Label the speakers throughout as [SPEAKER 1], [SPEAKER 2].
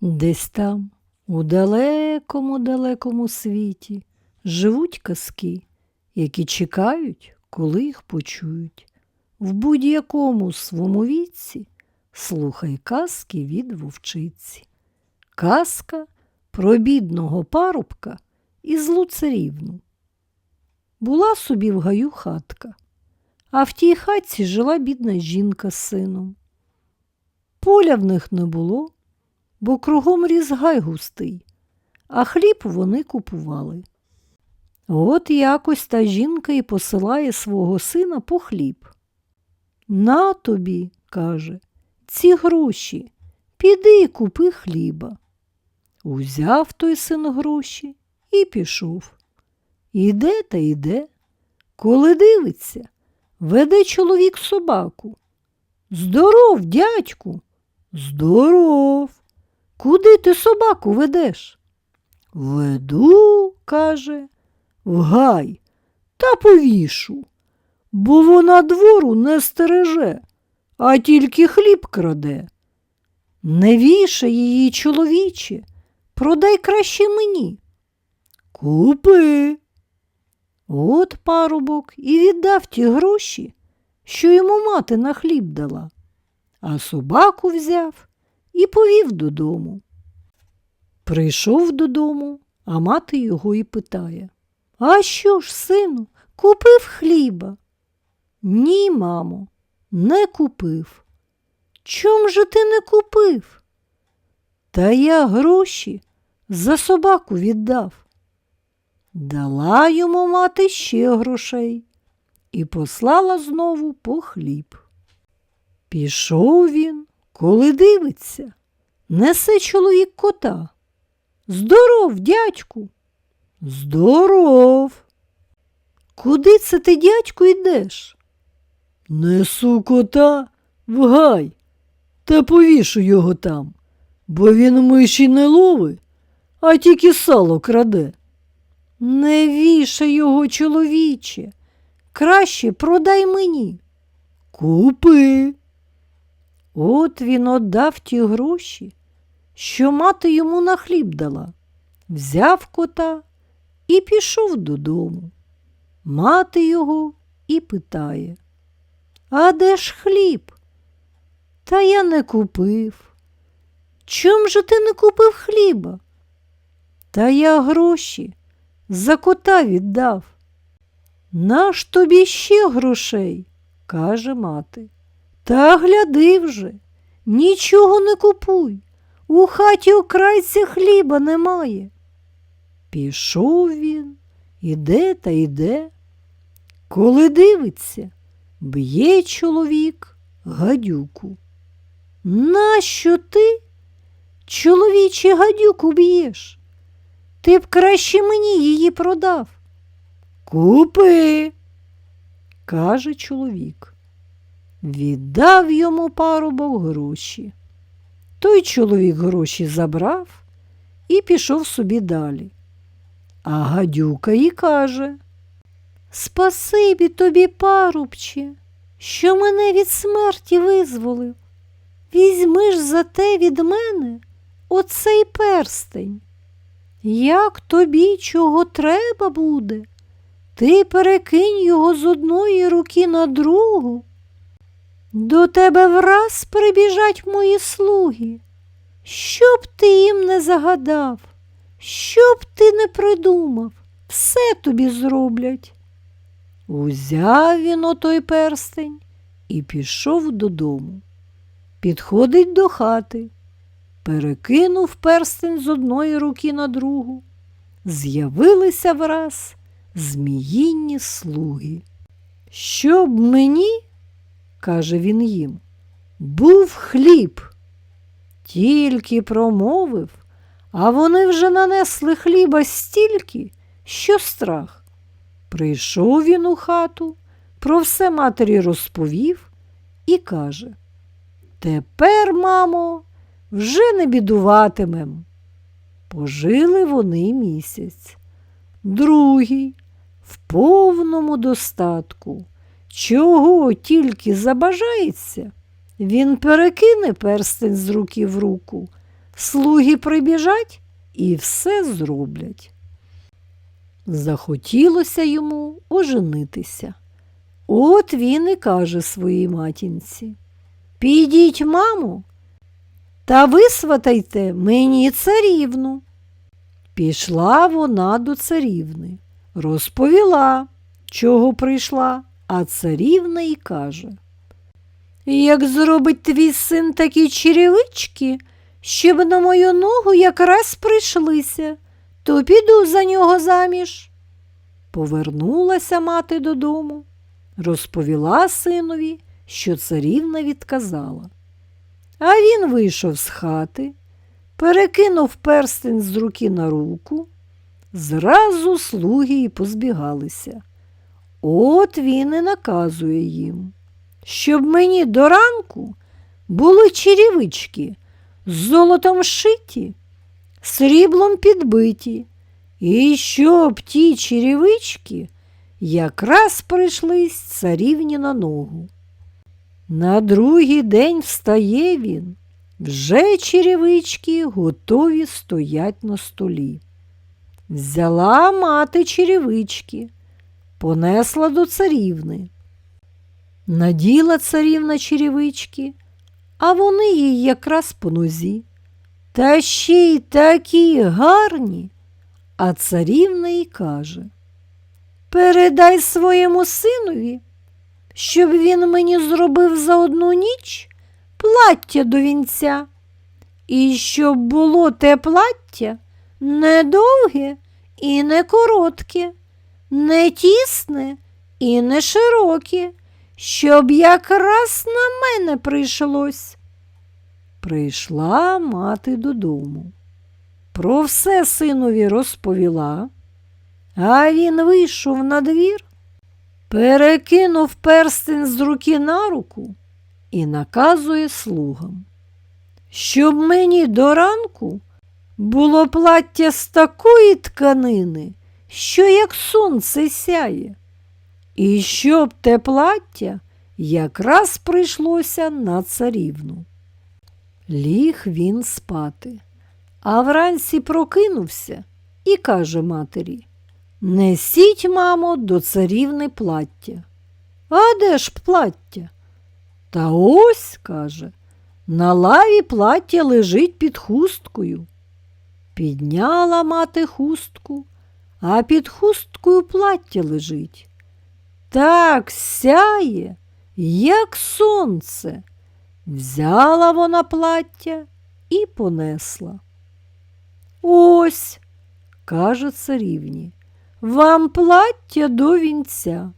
[SPEAKER 1] Десь там, у далекому далекому світі, живуть казки, які чекають, коли їх почують. В будь-якому свому віці слухай казки від вовчиці. Казка про бідного парубка і злу царівну. Була собі в гаю хатка, а в тій хатці жила бідна жінка з сином. Поля в них не було, бо кругом ріс гай густий, а хліб вони купували. От якось та жінка і посилає свого сина по хліб. На тобі, каже, ці гроші, піди і купи хліба. Узяв той син гроші і пішов. Іде та йде. Коли дивиться, веде чоловік собаку. Здоров, дядьку, здоров. Куди ти собаку ведеш? Веду, каже, в гай та повішу, бо вона двору не стереже, а тільки хліб краде. Не вішай її, чоловіче, продай краще мені. Купи. От парубок і віддав ті гроші, що йому мати на хліб дала, а собаку взяв і повів додому. Прийшов додому, а мати його і питає А що ж, сину, купив хліба? Ні, мамо, не купив. Чом же ти не купив? Та я гроші за собаку віддав. Дала йому мати ще грошей і послала знову по хліб. Пішов він, коли дивиться, несе чоловік кота. Здоров, дядьку. Здоров. Куди це ти, дядьку, йдеш? Несу кота в гай та повішу його там, бо він миші не лови, а тільки сало краде. Не вішай його, чоловіче, краще продай мені. Купи. От він отдав ті гроші, що мати йому на хліб дала, взяв кота і пішов додому. Мати його і питає А де ж хліб? Та я не купив. Чом же ти не купив хліба? Та я гроші за кота віддав. Наш тобі ще грошей, каже мати. Та гляди вже, нічого не купуй. У хаті окрайця хліба немає. Пішов він, іде та йде. Коли дивиться, б'є чоловік гадюку. Нащо ти, чоловіче, гадюку б'єш? Ти б краще мені її продав. Купи, каже чоловік. Віддав йому парубок гроші. Той чоловік гроші забрав і пішов собі далі. А гадюка й каже Спасибі тобі, парубче, що мене від смерті визволив. Візьми ж за те від мене оцей перстень. Як тобі чого треба буде, ти перекинь його з одної руки на другу. До тебе враз прибіжать мої слуги. Що б ти їм не загадав, що б ти не придумав, все тобі зроблять. Узяв він отой перстень і пішов додому. Підходить до хати, перекинув перстень з одної руки на другу. З'явилися враз зміїнні слуги. Щоб мені, каже він їм, був хліб. Тільки промовив, а вони вже нанесли хліба стільки, що страх. Прийшов він у хату, про все матері розповів і каже Тепер, мамо, вже не бідуватимем. Пожили вони місяць. Другий в повному достатку. Чого тільки забажається, він перекине перстень з руки в руку, слуги прибіжать і все зроблять. Захотілося йому оженитися. От він і каже своїй матінці Підіть, мамо, та висватайте мені царівну. Пішла вона до царівни, розповіла, чого прийшла, а царівна й каже Як зробить твій син такі черевички, щоб на мою ногу якраз прийшлися, то піду за нього заміж. Повернулася мати додому, розповіла синові, що царівна відказала. А він вийшов з хати, перекинув перстень з руки на руку, зразу слуги й позбігалися. От він і наказує їм, щоб мені до ранку були черевички з золотом шиті, сріблом підбиті, і щоб ті черевички якраз прийшлись царівні на ногу. На другий день встає він, вже черевички готові стоять на столі. Взяла мати черевички, понесла до царівни. Наділа царівна черевички, а вони їй якраз по нозі. Та ще й такі гарні. А царівна й каже Передай своєму синові, щоб він мені зробив за одну ніч плаття до вінця, і щоб було те плаття не довге і не коротке, не тісне і не широке, щоб якраз на мене прийшлось. Прийшла мати додому. Про все синові розповіла, а він вийшов на двір, перекинув перстень з руки на руку і наказує слугам, щоб мені до ранку було плаття з такої тканини, що як сонце сяє, і щоб те плаття якраз прийшлося на царівну. Ліг він спати, а вранці прокинувся і каже матері Несіть, мамо, до царівни плаття. А де ж плаття? Та ось, каже, на лаві плаття лежить під хусткою. Підняла мати хустку, а під хусткою плаття лежить. Так сяє, як сонце. Взяла вона плаття і понесла. Ось, каже царівні, вам плаття до вінця.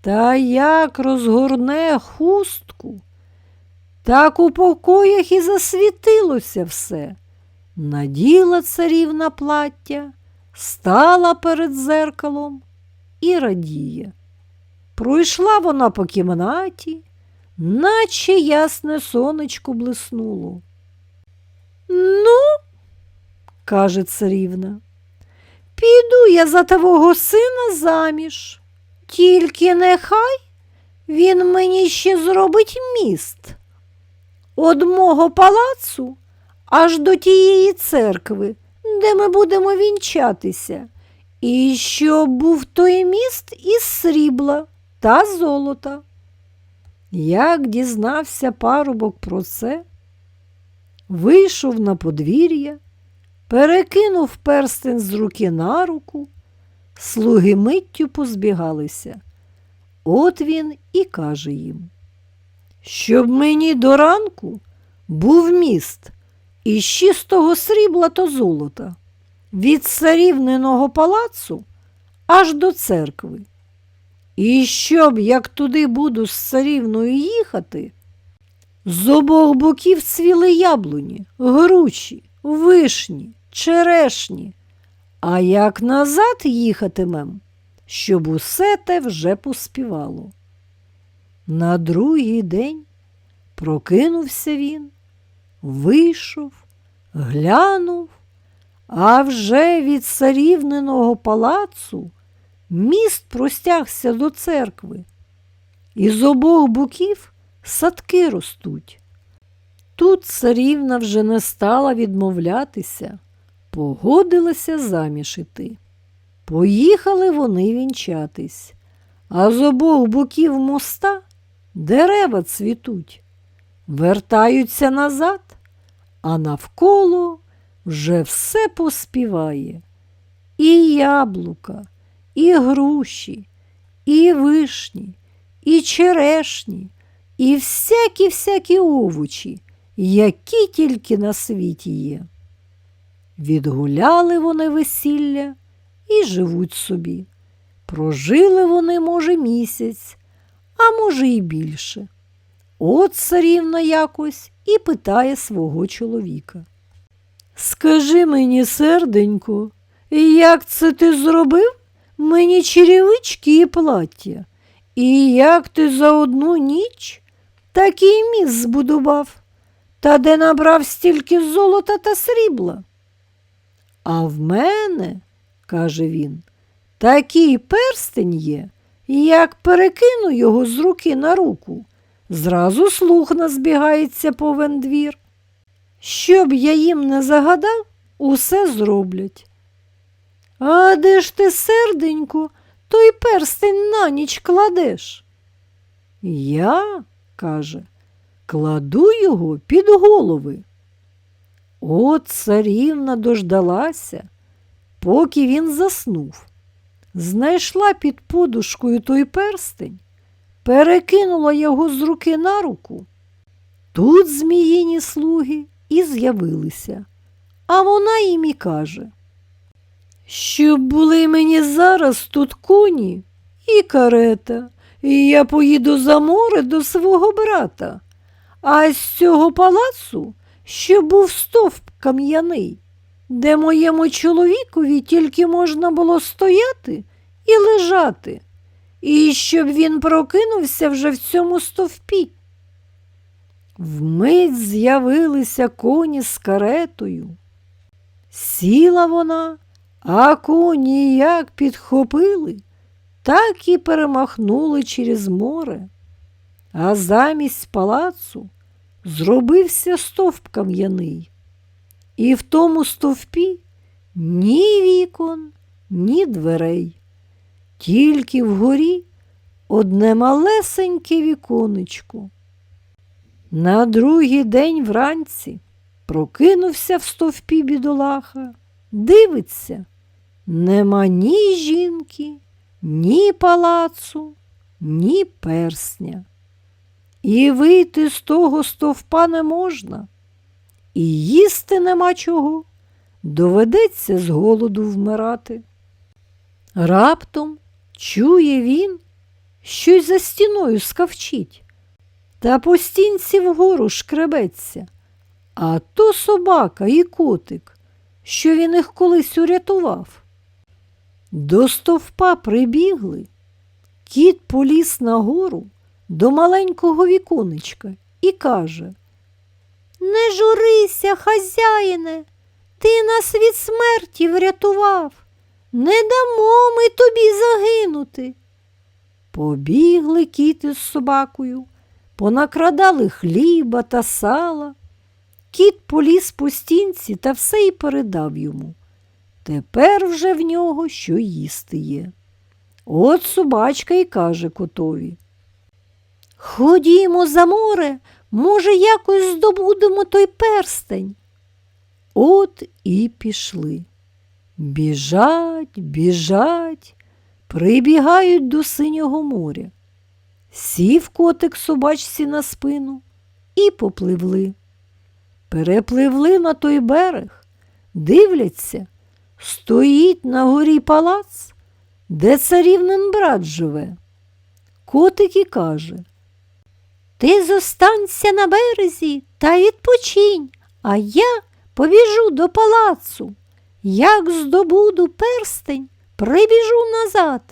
[SPEAKER 1] Та як розгорне хустку, так у покоях і засвітилося все. Наділа царівна плаття, стала перед зеркалом і радіє. Пройшла вона по кімнаті, наче ясне сонечко блиснуло. Ну, каже царівна, піду я за твого сина заміж, тільки нехай він мені ще зробить міст. Од мого палацу аж до тієї церкви, де ми будемо вінчатися, і щоб був той міст із срібла та золота. Як дізнався парубок про це, вийшов на подвір'я, перекинув перстень з руки на руку, слуги миттю позбігалися. От він і каже їм, щоб мені до ранку був міст із чистого срібла та золота, від царівниного палацу аж до церкви. І щоб, як туди буду з царівною їхати, з обох боків цвіли яблуні, груші, вишні, черешні, а як назад їхатимем, щоб усе те вже поспівало. На другий день прокинувся він, вийшов, глянув, а вже від царівниного палацу міст простягся до церкви, і з обох боків садки ростуть. Тут царівна вже не стала відмовлятися, погодилася заміж іти. Поїхали вони вінчатись, а з обох боків моста дерева цвітуть, вертаються назад, а навколо вже все поспіває. І яблука, і груші, і вишні, і черешні, і всякі-всякі овочі, які тільки на світі є. Відгуляли вони весілля і живуть собі. Прожили вони, може, місяць, а може, і більше. От царівна якось і питає свого чоловіка. Скажи мені, серденько, як це ти зробив мені черевички і плаття? І як ти за одну ніч такий міст збудував, та де набрав стільки золота та срібла? А в мене, каже він, такий перстень є, як перекину його з руки на руку, зразу слух назбігається повен двір. Щоб я їм не загадав, усе зроблять. А де ж ти, серденько, той перстень на ніч кладеш? Я, каже, кладу його під голови. От царівна дождалася, поки він заснув. Знайшла під подушкою той перстень, перекинула його з руки на руку. Тут зміїні слуги і з'явилися, а вона їм і каже, щоб були мені зараз тут коні і карета, і я поїду за море до свого брата, а з цього палацу що був стовп кам'яний, де моєму чоловікові тільки можна було стояти і лежати, і щоб він прокинувся вже в цьому стовпі. Вмить з'явилися коні з каретою. Сіла вона, а коні як підхопили, так і перемахнули через море, а замість палацу зробився стовп кам'яний, і в тому стовпі ні вікон, ні дверей, тільки вгорі одне малесеньке віконечко. На другий день вранці прокинувся в стовпі бідолаха, дивиться, нема ні жінки, ні палацу, ні персня. І вийти з того стовпа не можна, і їсти нема чого, доведеться з голоду вмирати. Раптом чує він, щось за стіною скавчить, та по стінці вгору шкребеться, а то собака і котик, що він їх колись урятував. До стовпа прибігли, кіт поліз нагору до маленького віконечка і каже Не журися, хазяїне, ти нас від смерті врятував. Не дамо ми тобі загинути. Побігли кіти з собакою, понакрадали хліба та сала. Кіт поліз по стінці та все й передав йому. Тепер вже в нього що їсти є. От собачка й каже котові. Ходімо за море, може, якось здобудемо той перстень. От і пішли. Біжать, біжать, прибігають до синього моря. Сів котик собачці на спину і попливли. Перепливли на той берег, дивляться, стоїть на горі палац, де царівнин брат живе. Котик і каже ти зостанься на березі та відпочинь, а я побіжу до палацу. Як здобуду перстень, прибіжу назад,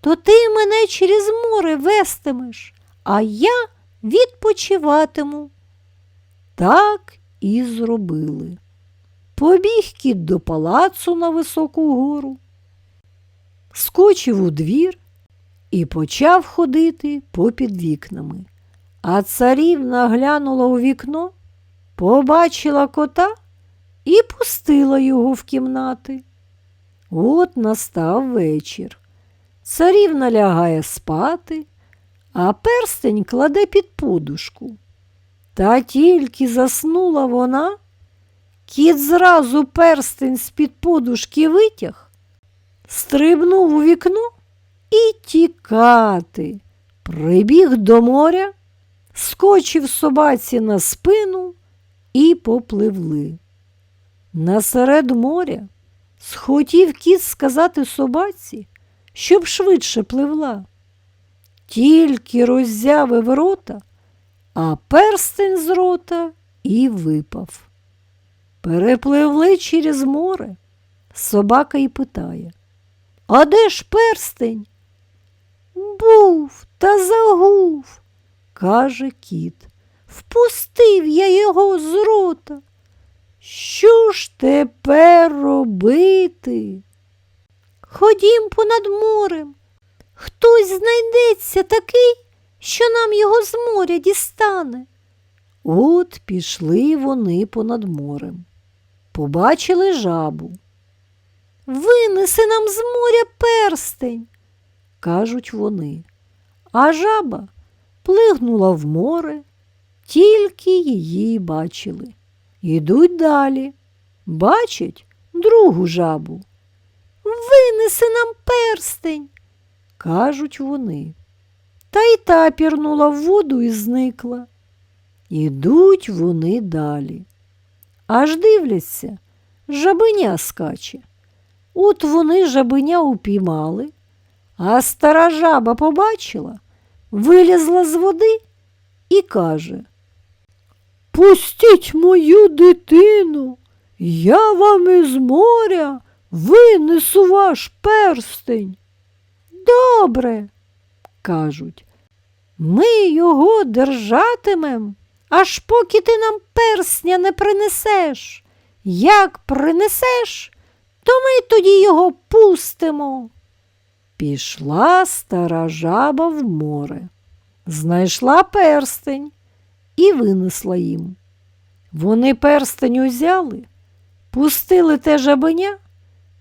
[SPEAKER 1] то ти мене через море вестимеш, а я відпочиватиму. Так і зробили. Побіг кіт до палацу на високу гору, скочив у двір і почав ходити попід вікнами. А царівна глянула у вікно побачила кота і пустила його в кімнати. От настав вечір. Царівна лягає спати, а перстень кладе під подушку. Та тільки заснула вона, кіт зразу перстень з-під подушки витяг, стрибнув у вікно і тікати. Прибіг до моря, скочив собаці на спину і попливли. Насеред моря схотів кіт сказати собаці, щоб швидше пливла. Тільки роззявив рота, а перстень з рота і випав. Перепливли через море. Собака й питає А де ж перстень? Був та загув, каже кіт. Впустив я його з рота. Що ж тепер робити? Ходім понад морем. Хтось знайдеться такий, що нам його з моря дістане. От пішли вони понад морем. Побачили жабу. Винеси нам з моря перстень, кажуть вони. А жаба плигнула в море, тільки її бачили. Ідуть далі. Бачать другу жабу. Винеси нам перстень, кажуть вони. Та й та пірнула в воду і зникла. Ідуть вони далі. Аж дивляться, жабеня скаче. От вони жабеня упіймали, а стара жаба побачила, вилізла з води і каже Пустіть мою дитину, я вам із моря винесу ваш перстень. Добре, кажуть, ми його держатимем, аж поки ти нам персня не принесеш. Як принесеш, то ми тоді його пустимо. Пішла стара жаба в море, знайшла перстень і винесла їм. Вони перстень узяли, пустили те жабеня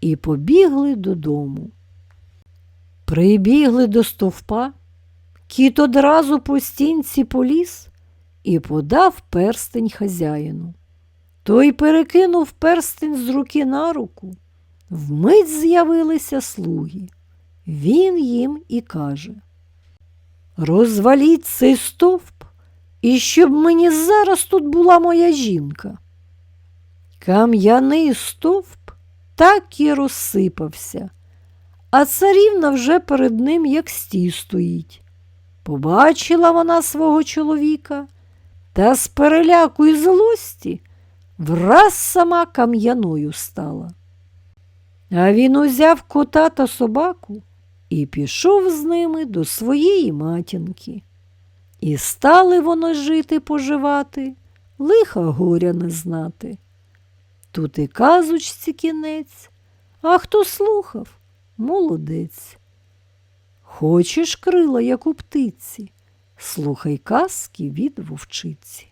[SPEAKER 1] і побігли додому. Прибігли до стовпа, кіт одразу по стінці поліз і подав перстень хазяїну. Той перекинув перстень з руки на руку. Вмить з'явилися слуги. Він їм і каже Розваліть цей стовп, і щоб мені зараз тут була моя жінка. Кам'яний стовп так і розсипався, а царівна вже перед ним як стій стоїть. Побачила вона свого чоловіка та з переляку і злості враз сама кам'яною стала. А він узяв кота та собаку і пішов з ними до своєї матінки. І стали воно жити поживати, лиха горя не знати. Тут і казочці кінець, а хто слухав, молодець. Хочеш крила, як у птиці, слухай казки від вовчиці.